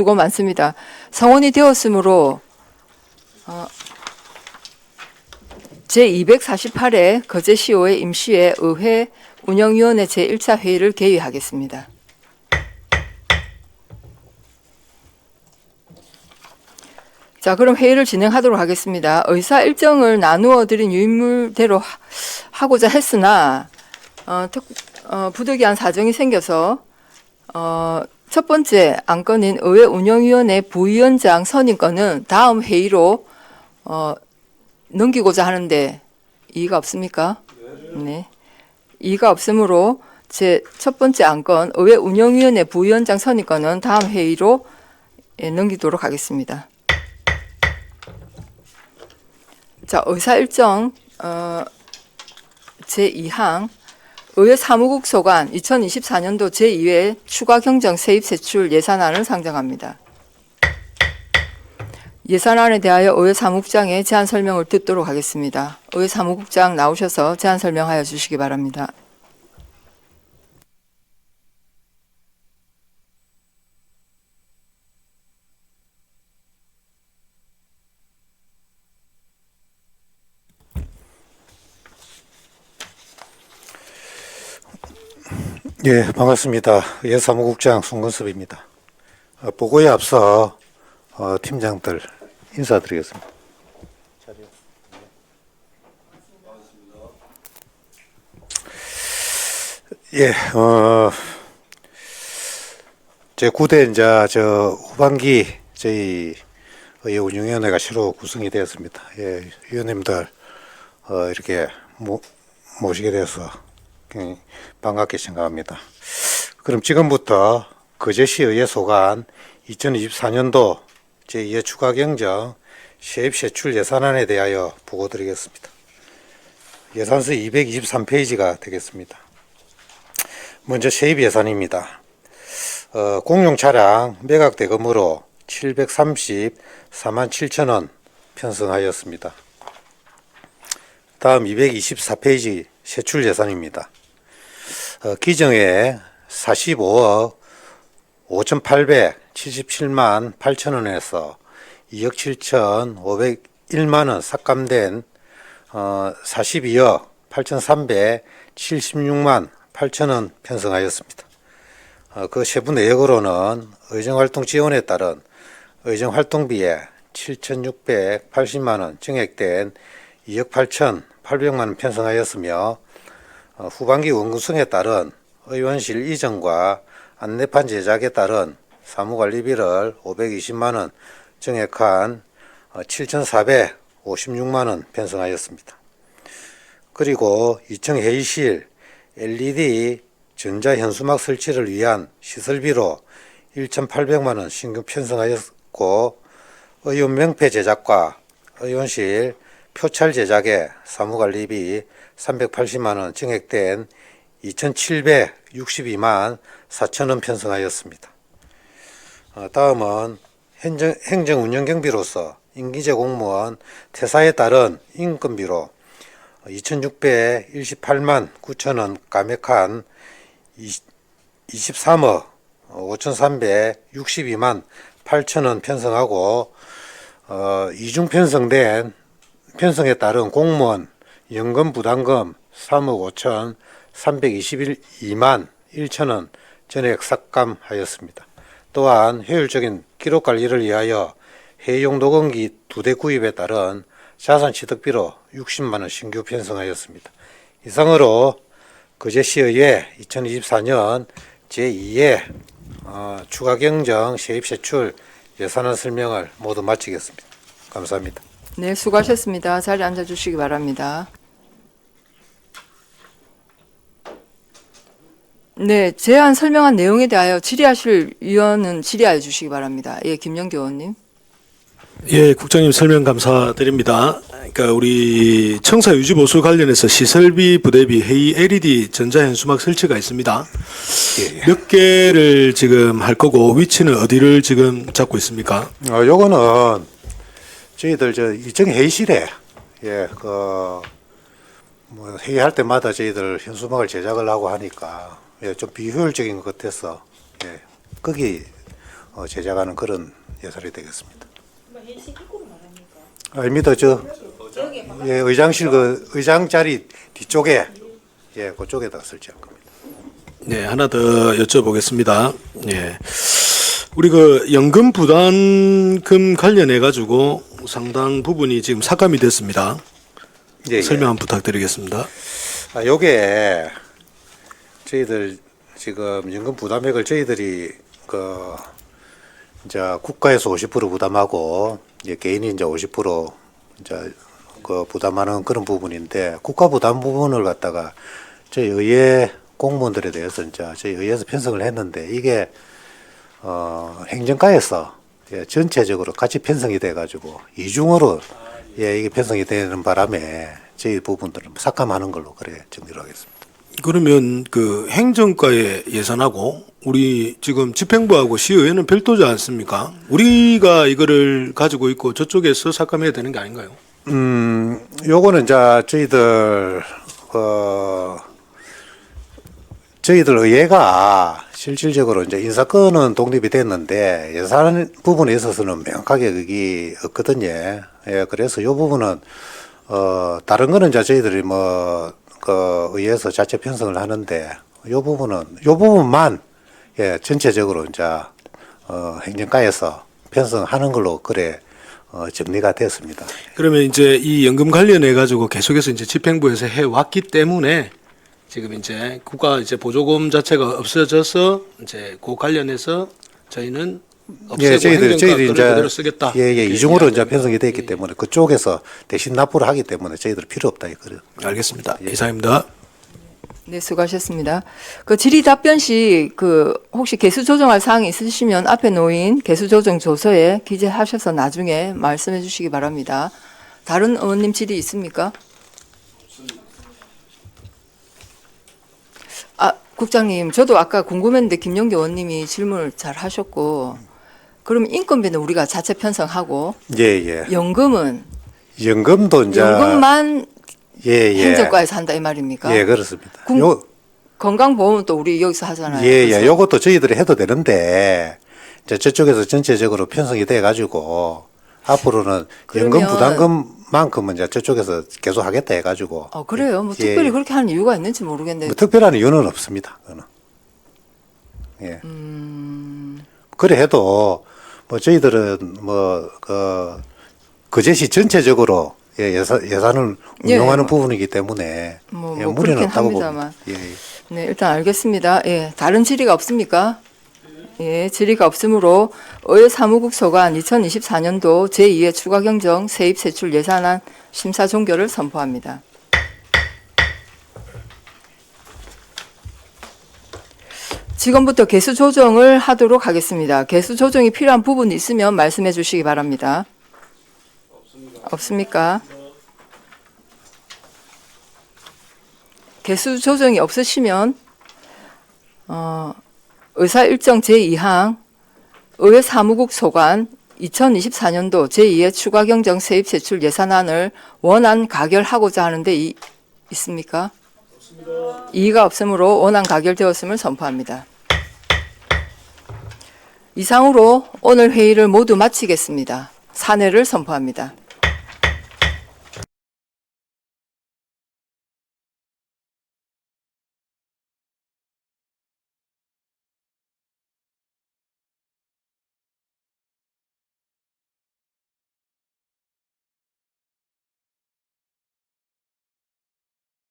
수고 많습니다. 성원이 되었으므로 어, 제248회 거제시의회 임시회 의회 운영위원회 제1차 회의를 개의하겠습니다. 자, 그럼 회의를 진행하도록 하겠습니다. 의사 일정을 나누어 드린 유인물대로 하- 하고자 했으나 어, 특, 어, 부득이한 사정이 생겨서 어, 첫 번째 안건인 의회 운영위원회 부위원장 선임권은 다음 회의로 어, 넘기고자 하는데 이의가 없습니까? 네. 이의가 없으므로 제 첫 번째 안건 의회 운영위원회 부위원장 선임권은 다음 회의로 예, 넘기도록 하겠습니다. 자, 의사 일정 어, 제 2항 의회 사무국 소관 2024년도 제2회 추가 경정 세입 세출 예산안을 상정합니다. 예산안에 대하여 의회 사무국장의 제안 설명을 듣도록 하겠습니다. 의회 사무국장 나오셔서 제안 설명하여 주시기 바랍니다. 예, 반갑습니다. 예사무국장 송건섭입니다. 어, 보고에 앞서 어, 팀장들 인사드리겠습니다. 예, 어, 제 9대 이제 저 후반기 저희 운영위원회가 새로 구성이 되었습니다. 예, 위원님들 어, 이렇게 모, 모시게 돼서 반갑게 생각합니다. 그럼 지금부터 거제시 의회 소관 2024년도 제2회 추가 경정 세입 세출 예산안에 대하여 보고 드리겠습니다. 예산서 223페이지가 되겠습니다. 먼저 세입 예산입니다. 어, 공용 차량 매각 대금으로 734만 7천 원 편성하였습니다. 다음 224페이지 세출 예산입니다. 어, 기정에 45억 5,877만 8천 원에서 2억 7천 501만 원 삭감된 어, 42억 8,376만 8천 원 편성하였습니다. 어, 그 세부 내역으로는 의정활동 지원에 따른 의정활동비에 7,680만 원 증액된 2억 8,800만 원 편성하였으며 어, 후반기 원구성에 따른 의원실 이전과 안내판 제작에 따른 사무관리비를 520만 원 증액한 7,456만 원 편성하였습니다. 그리고 2층 회의실 LED 전자현수막 설치를 위한 시설비로 1,800만 원 신규 편성하였고 의원 명패 제작과 의원실 표찰 제작에 사무관리비 380만 원 증액된 2,762만 4천 원 편성하였습니다. 어, 다음은 행정, 행정 운영 경비로서 임기제 공무원 퇴사에 따른 인건비로 2,628만 9천 원 감액한 23억 5,362만 8천 원 편성하고 어, 이중 편성된 편성에 따른 공무원 연금 부담금 3억 5천 321만 1천 원 전액 삭감하였습니다. 또한 효율적인 기록 관리를 위하여 회의용 녹음기 두 대 구입에 따른 자산 취득비로 60만 원 신규 편성하였습니다. 이상으로 거제시의회 2024년 제2회 어, 추가 경정 세입 세출 예산안 설명을 모두 마치겠습니다. 감사합니다. 네, 수고하셨습니다. 자리에 앉아 주시기 바랍니다. 네, 제안 설명한 내용에 대하여 질의하실 위원은 질의하여 주시기 바랍니다. 예, 김영교 의원님. 예, 국장님 설명 감사드립니다. 그러니까 우리 청사 유지 보수 관련해서 시설비 부대비 회의 LED 전자 현수막 설치가 있습니다. 몇 개를 지금 할 거고 위치는 어디를 지금 잡고 있습니까? 어, 요거는 저희들 저 이정 회의실에 예, 그, 뭐 회의할 때마다 저희들 현수막을 제작을 하고 하니까 예, 좀 비효율적인 것 같아서 예, 거기 어, 제작하는 그런 예산이 되겠습니다. 아닙니다. 저 예, 의장실 그 의장 자리 뒤쪽에 예, 그쪽에다 설치할 겁니다. 네, 하나 더 여쭤보겠습니다. 예. 우리 그 연금 부담금 관련해 가지고 상당 부분이 지금 삭감이 됐습니다. 예, 예. 설명 한번 부탁드리겠습니다. 아, 요게 저희들 지금 연금 부담액을 저희들이 그 이제 국가에서 50% 부담하고 이제 개인이 이제 50% 이제 그 부담하는 그런 부분인데 국가 부담 부분을 갖다가 저희 의회 공무원들에 대해서 이제 저희 의회에서 편성을 했는데 이게 어 행정가에서 예, 전체적으로 같이 편성이 돼 가지고 이중으로 예 이게 편성이 되는 바람에 저희 부분들은 삭감하는 걸로 그래 정리를 하겠습니다. 그러면 그 행정과의 예산하고 우리 지금 집행부하고 시의회는 별도지 않습니까? 우리가 이거를 가지고 있고 저쪽에서 삭감해야 되는 게 아닌가요? 음, 요거는 이제 저희들 어 저희들 의회가 실질적으로 이제 인사권은 독립이 됐는데 예산 부분에 있어서는 명확하게 그게 없거든요. 예, 그래서 요 부분은 어 다른 거는 이제 저희들이 뭐 그 의회에서 자체 편성을 하는데 요 부분은 요 부분만 예 전체적으로 이제 어 행정가에서 편성하는 걸로 그래 어 정리가 됐습니다. 그러면 이제 이 연금 관련해 가지고 계속해서 이제 집행부에서 해 왔기 때문에 지금 이제 국가 이제 보조금 자체가 없어져서 이제 그 관련해서 저희는 예, 저희들 저희들이 거를 이제 그대로 쓰겠다. 예, 예, 이중으로 이제 편성이 되어 있기 때문에 그쪽에서 대신 납부를 하기 때문에 저희들 필요 없다 이거요. 알겠습니다. 예. 이상입니다. 네, 수고하셨습니다. 그 질의 답변 시 그 혹시 개수 조정할 사항이 있으시면 앞에 놓인 개수 조정 조서에 기재하셔서 나중에 말씀해 주시기 바랍니다. 다른 의원님 질의 있습니까? 아, 국장님, 저도 아까 궁금했는데 김영기 의원님이 질문을 잘 하셨고 그럼 인건비는 우리가 자체 편성하고 예, 예. 연금은 연금도 이제 연금만 예, 예. 행정과에서 한다 이 말입니까? 예, 그렇습니다. 군- 요 건강보험은 또 우리 여기서 하잖아요. 예, 예. 그래서 요것도 저희들이 해도 되는데 이제 저쪽에서 전체적으로 편성이 돼 가지고 앞으로는 연금 그러면- 부담금만큼은 이제 저쪽에서 계속 하겠다 해 가지고 어, 그래요. 뭐 예, 특별히 예. 그렇게 하는 이유가 있는지 모르겠는데. 뭐 특별한 이유는 없습니다. 그거는. 예. 음. 그래 해도 뭐 저희들은 뭐그 그제시 전체적으로 예, 예산 예산을 예, 운용하는 뭐. 부분이기 때문에 뭐, 예, 뭐 무리는 없다고 합니다만. 봅니다. 예, 예. 네, 일단 알겠습니다. 예, 다른 질의가 없습니까? 예, 질의가 없으므로 의회 사무국 소관 2024년도 제2회 추가 경정 세입 세출 예산안 심사 종결을 선포합니다. 지금부터 개수 조정을 하도록 하겠습니다. 개수 조정이 필요한 부분이 있으면 말씀해 주시기 바랍니다. 없습니까? 개수 조정이 없으시면 어, 의사 일정 제2항 의회 사무국 소관 2024년도 제2회 추가 경정 세입 세출 예산안을 원안 가결하고자 하는데 이, 있습니까? 이의가 없으므로 원안 가결되었음을 선포합니다. 이상으로 오늘 회의를 모두 마치겠습니다. 사내를 선포합니다.